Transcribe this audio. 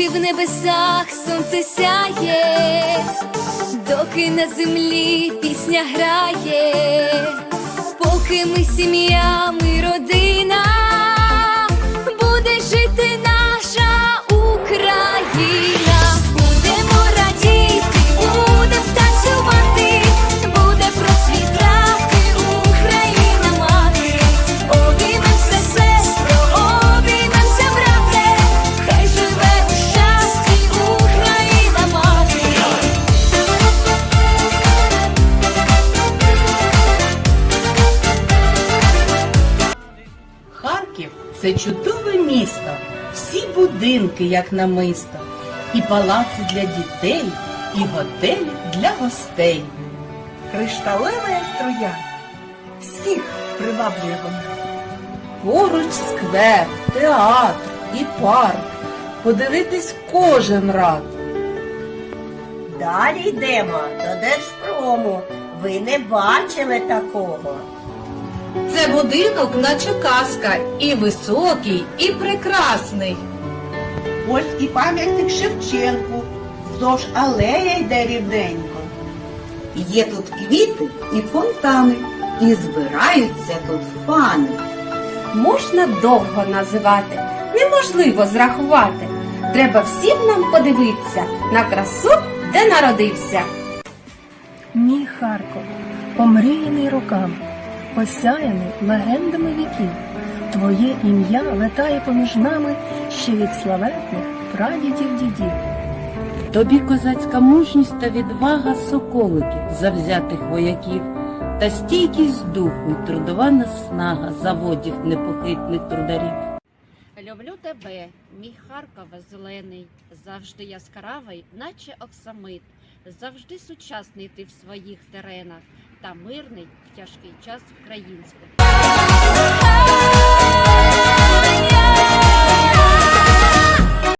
доки в небесах сонце сяє, доки на землі пісня грає, поки ми сім'я, це чудове місто, всі будинки, як намисто, і палаци для дітей, і готелі для гостей. Кришталева струя всіх приваблює вона. Поруч сквер, театр і парк. Подивитись кожен рад. Далі йдемо до Держпрому. Ви не бачили такого. Це будинок, наче казка, і високий, і прекрасний. Ось і пам'ятник Шевченку. Вздовж алея йде рівненько. Є тут квіти і фонтани, і збираються тут фани. можна довго називати, неможливо зрахувати. Треба всім нам подивитися на красу, де народився. Мій Харков, омріяний роками, осяяний легендами віків. Твоє ім'я летає поміж нами ще від славетних прадідів дідів. Тобі козацька мужність та відвага соколиків, завзятих вояків, та стійкість духу й трудова наснага заводів непохитних трударів. Люблю тебе, мій Харкова зелений, завжди яскравий, наче оксамит, завжди сучасний ти в своїх теренах та мирний в тяжкий час український. Хай